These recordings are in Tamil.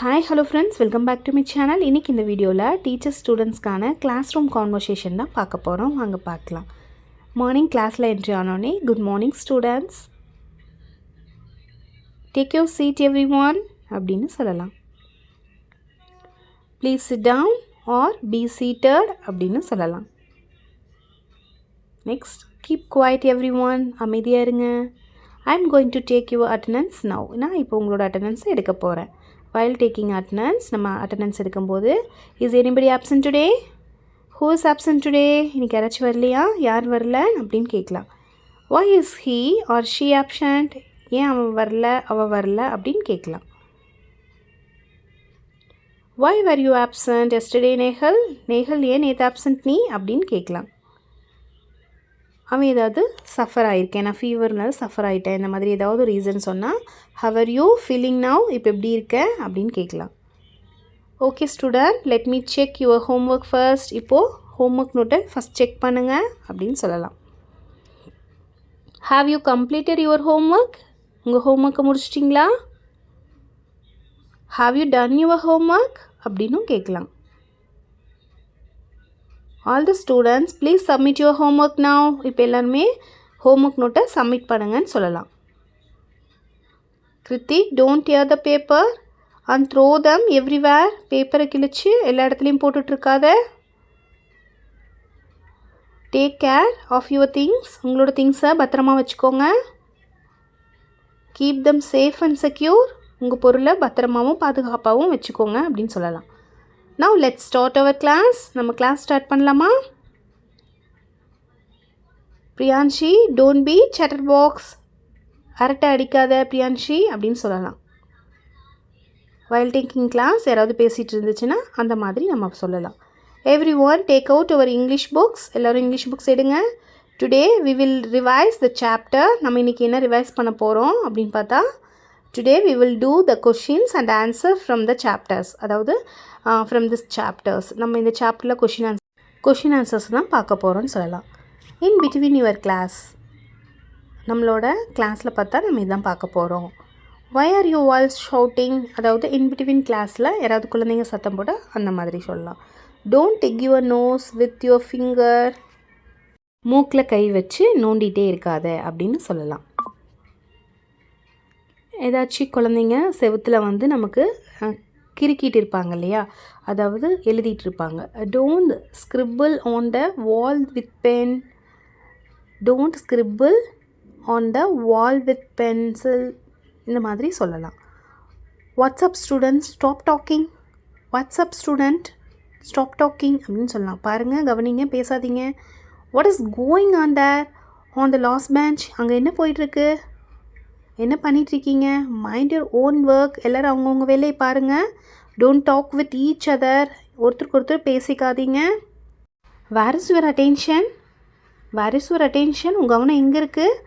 Hi hello friends welcome back to my channel இன்றைக்கி இந்த வீடியோவில் டீச்சர் ஸ்டூடெண்ட்ஸ்க்கான கிளாஸ் ரூம் கான்வர்சேஷன் தான் பார்க்க போகிறோம் வாங்க பார்க்கலாம். மார்னிங் கிளாஸில் என்ட்ரி ஆனோடனே good morning students take your seat everyone அப்படின்னு சொல்லலாம். Please sit down or be seated அப்படின்னு சொல்லலாம். Next keep quiet every one அமைதியாக இருங்க. I am going to take your attendance now நான் இப்போ உங்களோட அட்டண்டன்ஸை எடுக்க போகிறேன் வைல் டேக்கிங் அட்டனன்ஸ் நம்ம அட்டண்டன்ஸ் எடுக்கும்போது is anybody absent today who is today இன்னைக்கு யாராச்சும் வரலையா? யார் வரல அப்படின்னு கேட்கலாம். Why is he or she absent ஏன் அவன் வரல அவள் வரல அப்படின்னு கேட்கலாம். Why were you absent yesterday Nehal Nehal ஏன் நேற்று ஆப்சன்ட் நீ? அப்படின்னு கேட்கலாம். அவன் ஏதாவது சஃபர் ஆகிருக்கேன் நான் ஃபீவர்னால சஃபர் ஆகிட்டேன் இந்த மாதிரி ஏதாவது ரீசன் சொன்னால் ஹவர் யூ ஃபீலிங் நவ் இப்போ எப்படி இருக்க? அப்படின்னு கேட்கலாம். Okay student let me check your homework first இப்போது ஹோம் ஒர்க் நோட்டை ஃபஸ்ட் செக் பண்ணுங்கள் அப்படின்னு சொல்லலாம். Have you completed your homework உங்கள் ஹோம் ஒர்க்கை முடிச்சிட்டிங்களா? Have you done your homework அப்படின்னும் கேட்கலாம். All the students please submit your homework now. இப்போ எல்லாருமே ஹோம் ஒர்க் நோட்டை சப்மிட் பண்ணுங்கன்னு சொல்லலாம். Krithik don't tear the paper and throw them everywhere பேப்பரை கிழிச்சு எல்லா இடத்துலையும் போட்டுட்ருக்காத take care of your things உங்களோட திங்ஸை பத்திரமா வச்சுக்கோங்க. Keep them safe and secure உங்கள் பொருளை பத்திரமாவும் பாதுகாப்பாகவும் வச்சுக்கோங்க அப்படின்னு சொல்லலாம். Now let start our class நம்ம கிளாஸ் ஸ்டார்ட் பண்ணலாமா? Priyanshi don't be shutter box அரட்டை அடிக்காத பிரியான்ஷி அப்படின்னு சொல்லலாம். வைல் டேக்கிங் கிளாஸ் யாராவது பேசிகிட்டு இருந்துச்சுன்னா அந்த மாதிரி நம்ம சொல்லலாம். Everyone take out our English books எல்லோரும் இங்கிலீஷ் புக்ஸ் எடுங்க. Today we will revise the chapter நம்ம இன்றைக்கி என்ன ரிவைஸ் பண்ண போகிறோம் அப்படின்னு பார்த்தா today we will do the questions and answer from the chapters அதாவது ஃப்ரம் திஸ் சாப்டர்ஸ் நம்ம இந்த சாப்டரில் கொஷின் ஆன்சர் கொஷின் ஆன்சர்ஸ் தான் பார்க்க போகிறோம்னு சொல்லலாம். இன் பிட்வீன் யுவர் கிளாஸ் நம்மளோட கிளாஸில் பார்த்தா நம்ம இதான் பார்க்க போகிறோம் why are you walls shouting அதாவது இன் பிட்வீன் கிளாஸில் யாராவது குழந்தைங்க சத்தம் போட அந்த மாதிரி சொல்லலாம். Don't touch your nose with your finger மூக்கில் கை வச்சு நோண்டிகிட்டே இருக்காத அப்படின்னு சொல்லலாம். ஏதாச்சும் குழந்தைங்க செவுத்தில் வந்து நமக்கு கிறுக்கிட்டு இருப்பாங்க இல்லையா அதாவது எழுதிட்டு இருப்பாங்க don't scribble on the wall with pen don't scribble on the wall with pencil இந்த மாதிரி சொல்லலாம். What's up student stop talking what's up student stop talking அப்படின்னு சொல்லலாம். பாருங்கள் கவனிங்க பேசாதீங்க. What is going on there on the last bench அங்கே என்ன போயிட்டுருக்கு? என்ன பண்ணிகிட்ருக்கீங்க மைண்ட் யுவர் ஓன் ஒர்க் எல்லோரும் அவங்கவுங்க வேலையை பாருங்கள் don't talk with each other ஒருத்தருக்கு ஒருத்தர் பேசிக்காதீங்க. Where is your attention where is your attention உங்கள் கவனம் எங்கே இருக்குது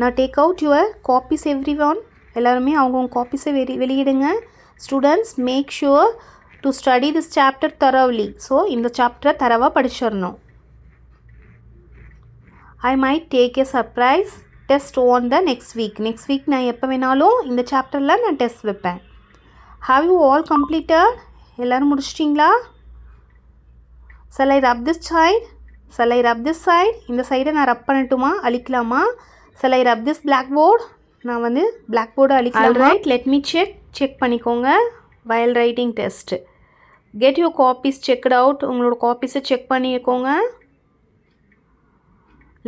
நான் take out your copies everyone எல்லாருமே அவங்கவுங்க காப்பீஸை வெளி வெளியிடுங்க. Students make sure to study this chapter thoroughly so இந்த சாப்டரை தரவாக படிச்சிடணும் I might take a surprise test on the next week next week நான் எப்போ வேணாலும் இந்த சாப்டரில் நான் டெஸ்ட் வைப்பேன். ஹாவ் யூ ஆல் கம்ப்ளீட்டட் எல்லோரும் முடிச்சிட்டிங்களா? சலை ரப் திஸ் சைட் சலை ரப் திஸ் சைட் இந்த சைடை நான் ரப் பண்ணட்டுமா? அழிக்கலாமா? சலை ரப் திஸ் பிளாக் போர்டு நான் வந்து black board அழிக்கலாம் right let me check check பண்ணிக்கோங்க. While writing test get you copies checked out உங்களோட காப்பீஸை செக் பண்ணிக்கோங்க.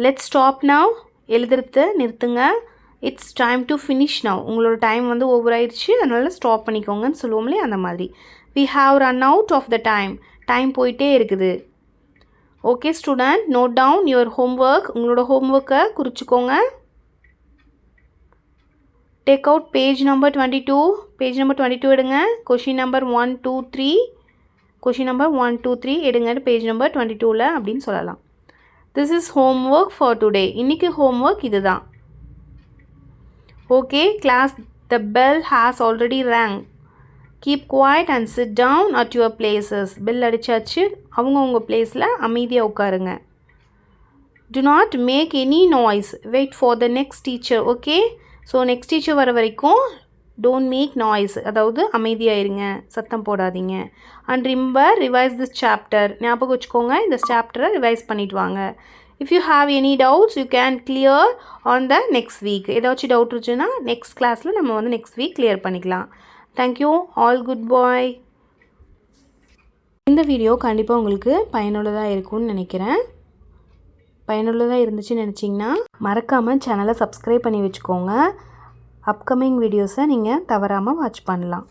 லெட் ஸ்டாப் நவ் எழுதுறத நிறுத்துங்க. It's time to finish now உங்களோட டைம் வந்து ஓவர் ஆயிடுச்சு. அதனால் ஸ்டாப் பண்ணிக்கோங்கன்னு சொல்லுவோம்லே அந்த மாதிரி. We have run out of the time time போயிட்டே இருக்குது. Okay student note down your homework உங்களோட ஹோம்ஒர்க்கை குறிச்சிக்கோங்க. Take out page number twenty two page number twenty two எடுங்க. Question number one two three question number one two three எடுங்க பேஜ் நம்பர் டுவெண்ட்டி டூவில் அப்படின்னு சொல்லலாம். This is homework for today இன்றைக்கி ஹோம் ஒர்க் இது தான் okay class the bell has already rang keep quiet and sit down at your places bell அடித்தாச்சு அவங்கவுங்க பிளேஸில் அமைதியாக உட்காருங்க. Do not make any noise wait for the next teacher okay so next teacher வர வரைக்கும் டோன்ட் மேக் நாய்ஸ் அதாவது அமைதியாயிருங்க. சத்தம் போடாதீங்க. And remember revise this chapter ஞாபகம் வச்சுக்கோங்க இந்த சாப்டரை ரிவைஸ் பண்ணிட்டு வாங்க. If you have any doubts you can clear on the next week ஏதாச்சும் டவுட் இருந்துச்சுன்னா நெக்ஸ்ட் கிளாஸில் நம்ம வந்து நெக்ஸ்ட் வீக் கிளியர் பண்ணிக்கலாம். தேங்க்யூ ஆல் குட் பாய் இந்த வீடியோ கண்டிப்பாக உங்களுக்கு பயனுள்ளதாக இருக்கும்னு நினைக்கிறேன். பயனுள்ளதாக இருந்துச்சுன்னு நினச்சிங்கன்னா மறக்காமல் சேனலை சப்ஸ்கிரைப் பண்ணி வச்சுக்கோங்க. அப்கமிங் வீடியோஸை நீங்கள் தவறாமல் வாட்ச் பண்ணலாம்.